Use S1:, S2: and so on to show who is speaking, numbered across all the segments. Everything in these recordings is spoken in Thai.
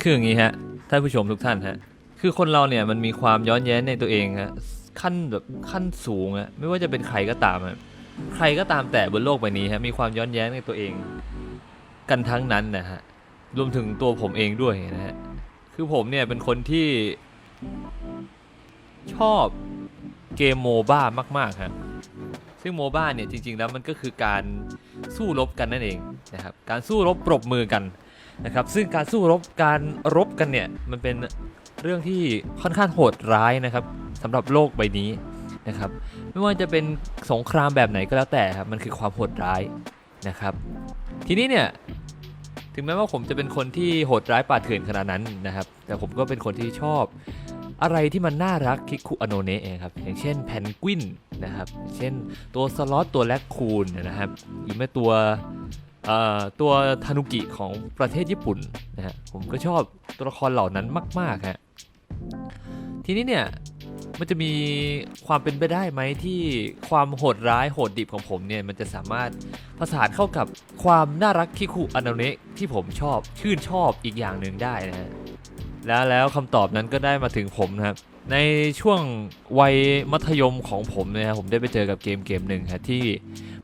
S1: คืออย่างนี้ฮะท่านผู้ชมทุกท่านฮะคือคนเราเนี่ยมันมีความย้อนแย้งในตัวเองฮะขั้นแบบขั้นสูงอะไม่ว่าจะเป็นใครก็ตามอะใครก็ตามแต่บนโลกใบนี้ฮะมีความย้อนแย้งในตัวเอง กันทั้งนั้นนะฮะรวมถึงตัวผมเองด้วยนะฮะคือผมเนี่ยเป็นคนที่ชอบเกมโมบ้ามากๆฮะซึ่งโมบ้าเนี่ยจริงๆแล้วมันก็คือการสู้รบกันนั่นเองนะครับการสู้รบปรบมือกัน นะครับซึ่งการสู้รบการรบกันเนี่ยมันเป็นเรื่องที่ค่อนข้างโหดร้ายนะครับสำหรับโลกใบนี้นะครับไม่ว่าจะเป็นสงครามแบบไหนก็แล้วแต่ครับมันคือความโหดร้ายนะครับ ทีนี้เนี่ยถึงแม้ว่าผมจะเป็นคนที่โหดร้ายป่าเถื่อนขนาดนั้นนะครับ แต่ผมก็เป็นคนที่ชอบอะไรที่มันน่ารักคิกคุอโนเนะเองครับอย่างเช่นแพนกวินนะครับเช่นตัวสล็อตตัวแรคคูนนะครับหรือแม้ตัว ตัวทานุกิของประเทศญี่ปุ่นนะฮะผมก็ชอบตัวละครเหล่านั้นมากๆฮะทีนี้เนี่ยมันจะมีความเป็นไปได้ไหมที่ความโหดร้ายโหดดิบของผมเนี่ยมันจะสามารถผสานเข้ากับความน่ารักคิคุอนาเนะที่ผมชอบชื่นชอบอีกอย่างหนึ่งได้นะฮะแล้วแล้วคำตอบนั้นก็ได้มาถึงผมนะครับ ในช่วงวัยมัธยมของผมเนี่ยครับผมได้ไปเจอกับเกมเกมหนึ่งครับที่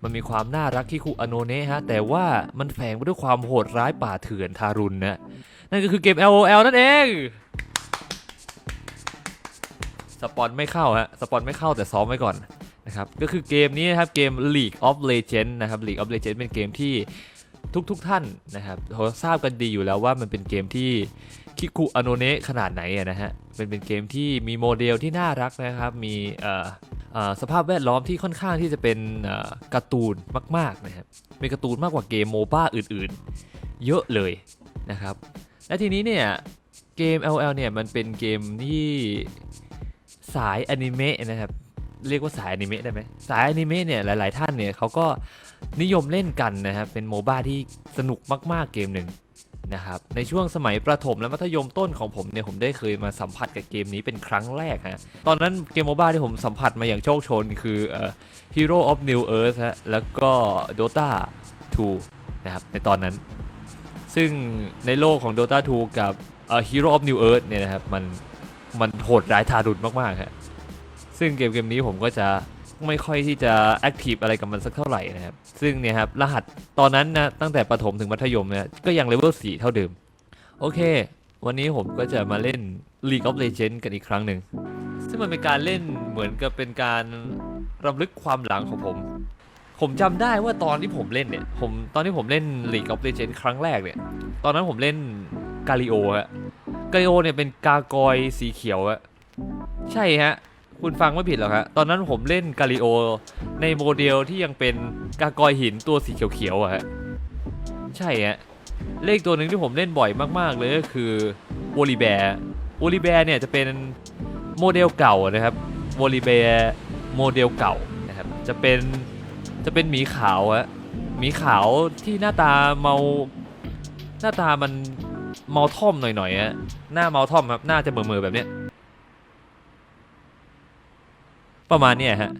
S1: มันมีความน่ารักที่คุอโนเนะฮะแต่ว่ามันแฝงไปด้วยความโหดร้ายป่าเถื่อนทารุณนะนั่นก็คือเกม LOL นั่นเองสปอนไม่เข้าฮะสปอนไม่เข้าแต่ซ้อมไว้ก่อนนะครับก็คือเกมนี้นะครับเกม League of Legends นะครับ League of Legends เป็นเกมที่ ทุกๆทท่านนะครับเขาทราบกันดีอยู่แล้วว่ามันเป็นเกมที่คิคุอโนเนะขนาดไหนอะนะฮะเป็นเป็นเกมที่มีโมเดลที่น่ารักนะครับ มีสภาพแวดล้อมที่ค่อนข้างที่จะเป็นการ์ตูนมากๆนะครับเป็นการ์ตูนมากกว่าเกมโมบ้าอื่นๆ เยอะเลยนะครับ และทีนี้เนี่ยเกม LL เนี่ยมันเป็นเกมที่สายอนิเมะนะครับ เรียกว่าสายอนิเมะได้ไหมสายอนิเมะเนี่ยหลาย ๆ ท่านเนี่ยเขาก็นิยมเล่นกันนะครับเป็นโมบ้าที่สนุกมากๆเกมหนึ่งนะครับในช่วงสมัยประถมและมัธยมต้นของผมเนี่ยผมได้เคยมาสัมผัสกับเกมนี้เป็นครั้งแรกฮะตอนนั้นเกมโมบ้าที่ผมสัมผัสมาอย่างโชคชนคือเอ่อ Hero of New Earth ฮะแล้วก็ Dota 2 นะครับในตอนนั้น ซึ่งในโลกของ Dota 2 กับเอ่อ Hero of New Earth เนี่ยนะครับมันมันโหดร้ายทารุณมากๆฮะ ซึ่งเกมเกมนี้ผมก็จะไม่ค่อยที่จะแอคทีฟอะไรกับมันสักเท่าไหร่นะครับ ซึ่งเนี่ยครับรหัสตอนนั้นนะตั้งแต่ประถมถึงมัธยมเนี่ยก็ยังเลเวล4เท่าเดิม โอเค วันนี้ผมก็จะมาเล่น League of Legends กันอีกครั้งหนึ่ง ซึ่งมันเป็นการเล่นเหมือนกับเป็นการรำลึกความหลังของผม ผมจำได้ว่าตอนที่ผมเล่นเนี่ย ผมตอนที่ผมเล่น League of Legends ครั้งแรกเนี่ย ตอนนั้นผมเล่นกาลิโอฮะกาลิโอเนี่ยเป็นกากอยสีเขียวอะใช่ฮะ คุณฟังไม่ผิดหรอกฮะตอนนั้นผมเล่นกาลิโอในโมเดลที่ยังเป็นกากอยหินตัวสีเขียวๆอะฮะใช่ฮะเลขตัวหนึ่งที่ผมเล่นบ่อยมากๆเลยก็คือวอลิแบร์วอลิแบร์เนี่ยจะเป็นโมเดลเก่านะครับวอลิแบร์โมเดลเก่านะครับจะเป็นจะเป็นหมีขาวฮะหมีขาวที่หน้าตาเมาหน้าตามันเมาท่อมหน่อยๆฮะหน้าเมาท่อมครับหน้าจะเมื่อๆแบบเนี้ย ประมาณเนี้ยฮะ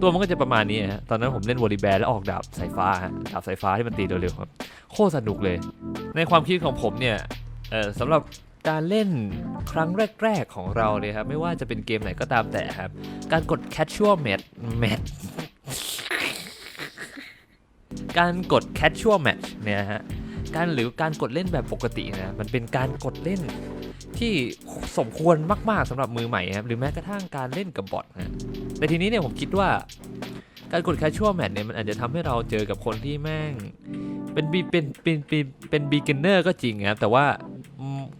S1: ตัวมันก็จะประมาณนี้ฮะ ตอนนั้นผมเล่นวอลิแบร์แล้วออกดาบสายฟ้าฮะ ดาบสายฟ้าที่มันตีเร็วๆครับ โคตรสนุกเลย ในความคิดของผมเนี่ย เออสำหรับการเล่นครั้งแรก ๆของเราเลยครับ ไม่ว่าจะเป็นเกมไหนก็ตามแต่ครับ การกด casual match match การกด casual match เนี่ยฮะ การหรือการกดเล่นแบบปกตินะ มันเป็นการกดเล่น ที่สมควรมากๆสำหรับมือใหม่ครับหรือแม้กระทั่งการเล่นกับบอทนะแต่ทีนี้เนี่ยผมคิดว่าการกดแคชชวลแมทเนี่ยมันอาจจะทำให้เราเจอกับคนที่แม่งเป็นบีเป็นเป็นเป็นเป็นบีเกนเนอร์ก็จริงครับแต่ว่า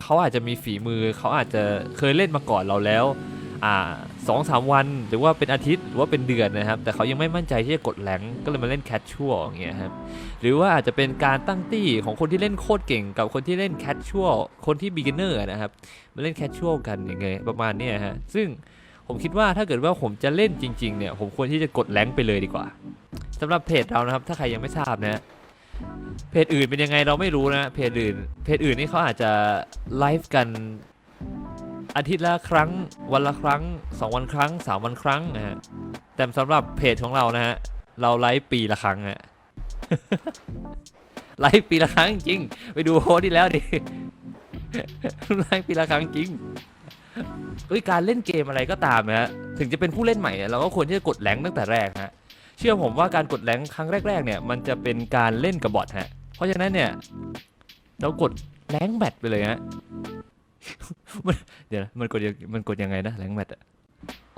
S1: เขาอาจจะมีฝีมือเขาอาจจะเคยเล่นมาก่อนเราแล้ว อ่า สองสามวันหรือว่าเป็นอาทิตย์หรือว่าเป็นเดือนนะครับ แต่เขายังไม่มั่นใจที่จะกดแรงก็เลยมาเล่นแคชชัวอย่างเงี้ยครับหรือว่าอาจจะเป็นการตั้งตี้ของคนที่เล่นโคตรเก่ง กับคนที่เล่นแคชชัวคนที่บีเกนเนอร์นะครับมาเล่นแคชชัวกันอย่างเงี้ยประมาณนี้ฮะซึ่งผมคิดว่าถ้าเกิดว่าผมจะเล่นจริงๆเนี่ยผมควรที่จะกดแรงไปเลยดีกว่าสำหรับเพจเรานะครับ ถ้าใครยังไม่ทราบนะเพจอื่นเป็นยังไงเราไม่รู้นะเพจอื่นเพจอื่นนี่เขาอาจจะไลฟ์กัน อาทิตย์ละครั้ง วันละครั้งสองวันครั้งสามวันครั้งนะฮะ แต่สำหรับเพจของเรานะฮะ เราไลฟ์ปีละครั้งฮะ ไลฟ์ปีละครั้งจริง ไปดูโพสต์ที่แล้วดิแรงปีละครั้งจริงเอ้ยการเล่นเกมอะไรก็ตามนะฮะ ถึงจะเป็นผู้เล่นใหม่เนี่ยเราก็ควรที่จะกดแรงตั้งแต่แรกฮะ เชื่อผมว่าการกดแรงครั้งแรกๆเนี่ย มันจะเป็นการเล่นกับบอทฮะ เพราะฉะนั้นเนี่ย เรากดแรงแบตไปเลยฮะ มันเดี๋ยวนะมันกดยังมันกดยังไงนะแรงแบตอะ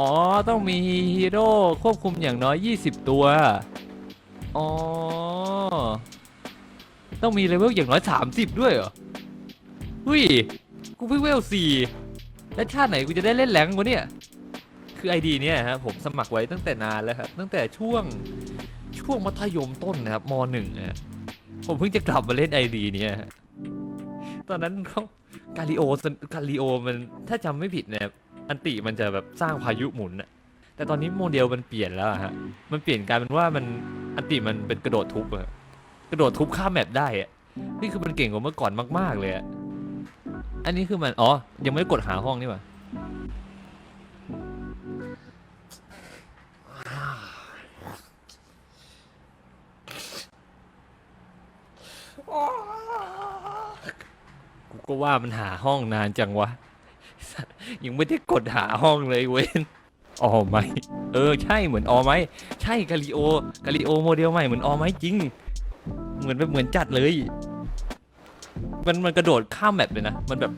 S1: อ๋อ ต้องมีฮีโร่ควบคุมอย่างน้อย 20 ตัว อ๋อ ต้องมีเลเวลอย่างน้อย 30 ด้วยเหรอหุ้ย กูเพิ่งเวลสี่แล้วชาติไหนกูจะได้เล่นแรงวะเนี่ย คือไอดีเนี่ยฮะผมสมัครไว้ตั้งแต่นานแล้วครับ ตั้งแต่ช่วงช่วงมัธยมต้นนะครับมหนึ่งนะฮะผมเพิ่งจะกลับมาเล่นไอดีเนี่ยฮะตอนนั้นเขา กาลิโอกาลิโอมันถ้าจำไม่ผิดเนี่ยอันติมันจะแบบสร้างพายุหมุนอะแต่ตอนนี้โมเดลมันเปลี่ยนแล้วอะฮะมันเปลี่ยนกลายเป็นว่ามันอันติมันเป็นกระโดดทุบอะกระโดดทุบข้ามแมปได้อะนี่คือมันเก่งกว่าเมื่อก่อนมาก ๆเลยอะอันนี้คือมันอ๋อยังไม่ได้กดหาห้องนี่หว่า ก็ว่ามันหาห้องนานจังวะ ยังไม่ได้กดหาห้องเลยเว้นออไหมเออใช่เหมือนออไหมใช่กาลิโอกาลิโอโมเดลใหม่เหมือนออไหมจริง เหมือนแบบเหมือนจัดเลย มันมันกระโดดข้ามแมปเลยนะ มันแบบ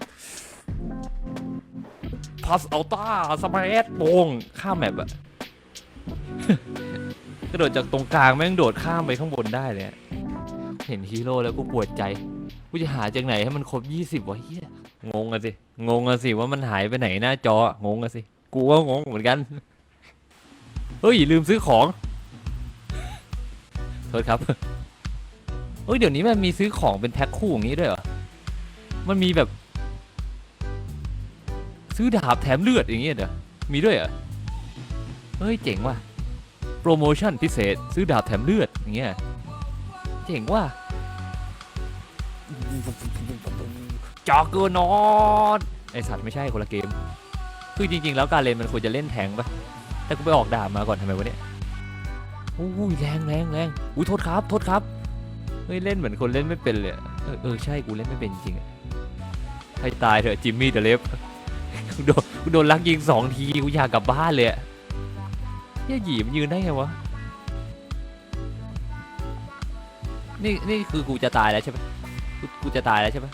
S1: พาสอัลต้าสมาร์ทโปงข้ามแมปอะกระโดดจากตรงกลางแม่งโดดข้ามไปข้างบนได้เลยเห็นฮีโร่แล้วกูปวดใจ จะหาจากไหนให้มันครบยี่สิบวะเฮียงงอะสิ งงอะสิว่ามันหายไปไหนหน้าจอ งงอะสิ กูก็งงเหมือนกัน เฮ้ยลืมซื้อของ โทษครับ เฮ้ยเดี๋ยวนี้มันมีซื้อของเป็นแพ็คคู่อย่างนี้ด้วยเหรอ มันมีแบบ ซื้อดาบแถมเลือดอย่างเงี้ยเด้อมีด้วยเหรอ เฮ้ยเจ๋งว่ะ โปรโมชั่นพิเศษ ซื้อดาบแถมเลือดอย่างเงี้ย เจ๋งว่ะ จอกเกอร์นอตไอสัตว์ไม่ใช่คนละเกม คือจริง ๆ แล้วการเล่นมันควรจะเล่นแทงปะแต่กูไปออกดาบมาก่อนทำไมวะเนี่ยอุ้ยแรงแรงแรงอุ้ยโทษครับโทษครับเฮ้ยเล่นเหมือนคนเล่นไม่เป็นเลยเออเออใช่กูเล่นไม่เป็นจริงอะให้ตายเถอะจิมมี่เดอะเลฟกูโดนกูโดนลักยิงสองทีกูอยากกลับบ้านเลยเฮียหยีมันยืนได้ไงวะนี่นี่คือกูจะตายแล้วใช่ไหม กูจะตายแล้วใช่ไหม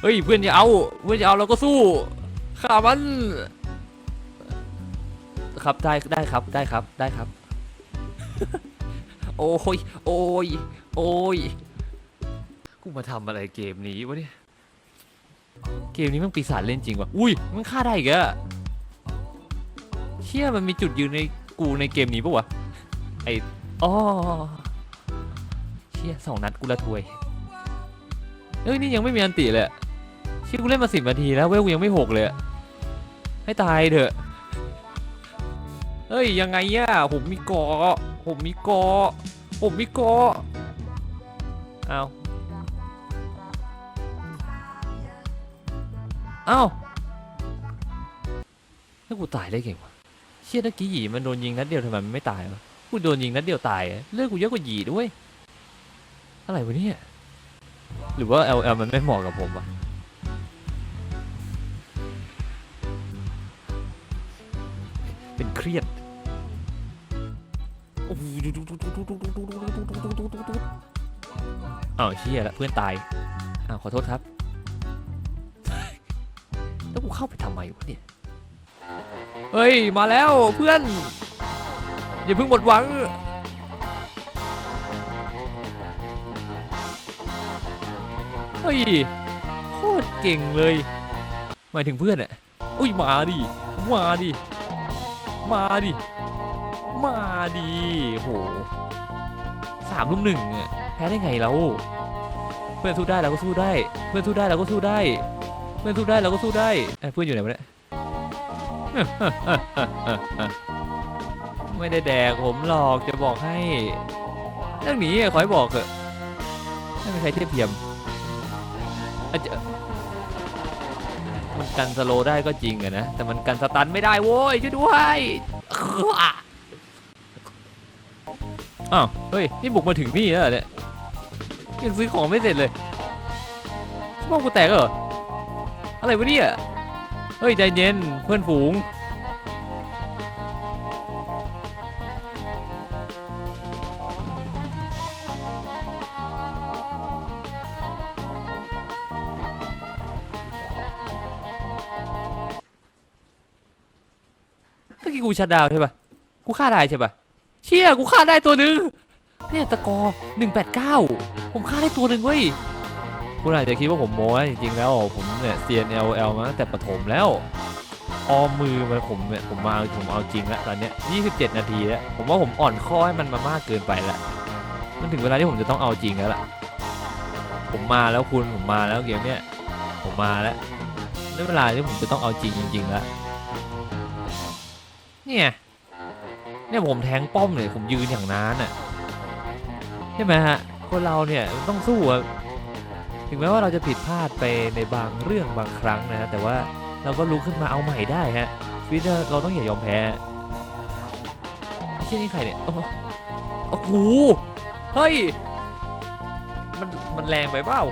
S1: เฮ้ยเพื่อนอย่าเอาเพื่อนอย่าเอาเราก็สู้ฆ่ามัน ครับได้ได้ครับได้ครับได้ครับ โอ้ยโอ้ยโอ้ยกูมาทำอะไรเกมนี้วะเนี่ย เกมนี้มันปีศาจเล่นจริงวะอุ้ยมันฆ่าได้อีกอะเชี่ยมันมีจุดยืนในกูในเกมนี้ปะวะไออ๋อ ชี่ยสองนัดกูละทวยเอ้ยนี่ยังไม่มีอันติเลยชี่กูเล่นมาสิบนาทีแล้วเว้ยกูยังไม่หกเลยให้ตายเถอะเฮ้ยยังไงย่ะผมมีกาะผมมีกาะผมมีกาะเอาเอาแล้วกูตายได้ไงวะเชี่ยตะกี้หยีมันโดนยิงนัดเดียวทำไมมันไม่ตายวะกูโดนยิงนัดเดียวตายเลือดกูเยอะกว่าหยีด้วย อะไรวะเนี่ย หรือว่า LL มันไม่เหมาะกับผมวะเป็นเครียดอ้าวเชี่ยละเพื่อนตายอ้าวขอโทษครับ แล้วกูเข้าไปทำไมวะเนี่ย เฮ้ย มาแล้วเพื่อน อย่าเพิ่งหมดหวัง เฮ้ยโคตรเก่งเลยหมายถึงเพื่อนอะอุ้ยมาดิมาดิมาดิมาดิโหสามลุมหนึ่งอะแพ้ได้ไงเราเพื่อนสู้ได้เราก็สู้ได้ เพื่อนสู้ได้เราก็สู้ได้ เพื่อนสู้ได้เราก็สู้ได้เพื่อนอยู่ไหนวะเนี่ยไม่ได้แดกผมหรอกจะบอกให้ เรื่องนี้อะขอให้บอกเถอะไม่มีใครเทียบเทียม อาจจะมันกันสโลว์ได้ก็จริงอะนะ แต่มันกันสตันไม่ได้โว้ยช่วยด้วยอ้าวเฮ้ย นี่บุกมาถึงนี่แล้วเหรอเนี่ยยังซื้อของไม่เสร็จเลยสมองกูแตกเหรอ อะไรวะเนี่ย เฮ้ย ใจเย็นเพื่อนฝูง กี้กูชัดดาวใช่ปะกูฆ่าได้ใช่ปะเชี่ยกูฆ่าได้ตัวหนึ่งเนี่ยตะกอหนึ่งแปดเก้าผมฆ่าได้ตัวหนึ่งเว้ยคุณอาจจะคิดว่าผมโม้จริงๆแล้วผมเนี่ย CNLL มาตั้งแต่ประถมแล้วออมมือมันผมเนี่ยผมมาผมเอาจริงแล้วตอนเนี้ย27 นาทีแล้วผมว่าผมอ่อนข้อให้มันมามากเกินไปล้วมันถึงเวลาที่ผมจะต้องเอาจริงแล้วล่ะ ผมมาแล้วคุณผมมาแล้วเกมเนี้ยผมมาแล้วได้เวลาที่ผมจะต้องเอาจริงจริงๆแล้ว เนี่ยเนี่ยผมแทงป้อมเนี่ยผมยืนอย่างนั้นอะใช่ไหมฮะคนเราเนี่ยต้องสู้อะถึงแม้ว่าเราจะผิดพลาดไปในบางเรื่องบางครั้งนะฮะแต่ว่าเราก็ลุกขึ้นมาเอาใหม่ได้ฮะชีวิตเราเราต้องอย่ายอมแพ้ไอ้เช่นี่ใครเนี่ยโอ้โหโอ้โหเฮ้ยมันมันแรงไปเปล่า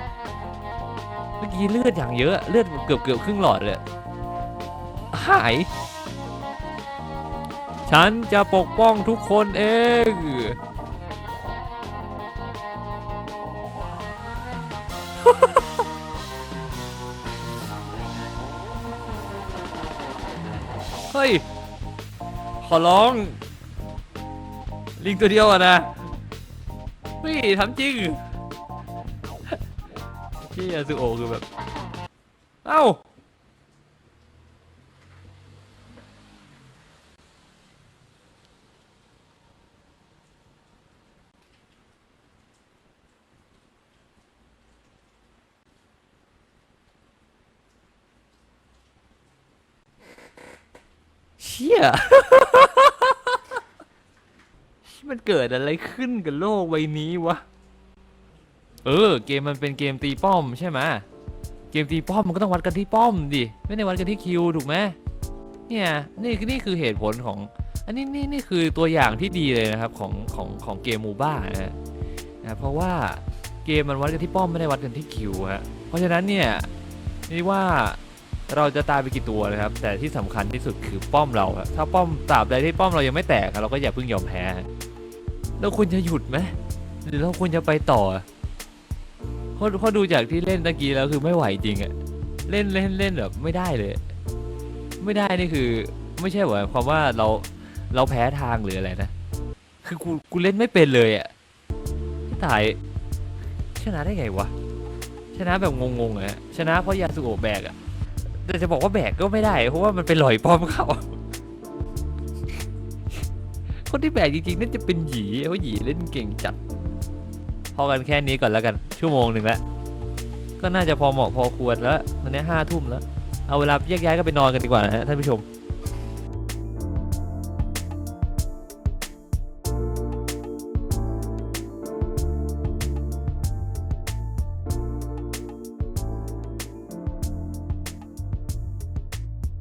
S1: เมื่อกี้เลือดอย่างเยอะเลือดเกือบเกือบครึ่งหลอดเลยหาย ฉันจะปกป้องทุกคนเอง เฮ้ย ขอร้อง ลิงตัวเดียวอะนะเฮ้ยทำจริงที่ยาสุโอคือแบบ เอ้า เชี่ย มันเกิดอะไรขึ้นกับโลกใบนี้วะ เออ เกมมันเป็นเกมตีป้อมใช่ไหมเกมตีป้อมมันก็ต้องวัดกันที่ป้อมดิไม่ได้วัดกันที่คิวถูกไหมเนี่ยนี่นี่คือเหตุผลของ อันนี้นี่นี่คือตัวอย่างที่ดีเลยนะครับของของของเกมมูบ้านะฮะนะเพราะว่าเกมมันวัดกันที่ป้อมไม่ได้วัดกันที่คิวฮะเพราะฉะนั้นเนี่ยนี่ว่า เราจะตายไปกี่ตัวนะครับ แต่ที่สำคัญที่สุดคือป้อมเราครับถ้าป้อมตราบใดที่ป้อมเรายังไม่แตกเราก็อย่าเพิ่งยอมแพ้เราควรจะหยุดไหมหรือเราควรจะไปต่อเพราะเพราะดูจากที่เล่นตะกี้แล้วคือไม่ไหวจริงอะเล่นเล่นเล่นแบบไม่ได้เลย ไม่ได้นี่คือ ไม่ใช่หมาความว่าเราเราแพ้ทางหรืออะไรนะ คือกูกูเล่นไม่เป็นเลยอะที่ตายชนะได้ไงวะชนะแบบงงๆอะชนะเพราะยาสุโอแบกอะ แต่จะบอกว่าแบกก็ไม่ได้ เพราะว่ามันเป็นลอยปลอมเขาคนที่แบกจริงๆน่าจะเป็นหยีเพราะหยีเล่นเก่งจัด พอกันแค่นี้ก่อนแล้วกัน ชั่วโมงหนึ่งแล้ว ก็น่าจะพอเหมาะพอควรแล้วตอนนี้ห้าทุ่มแล้ว เอาเวลาแยกย้ายก็ไปนอนกันดีกว่านะฮะท่านผู้ชม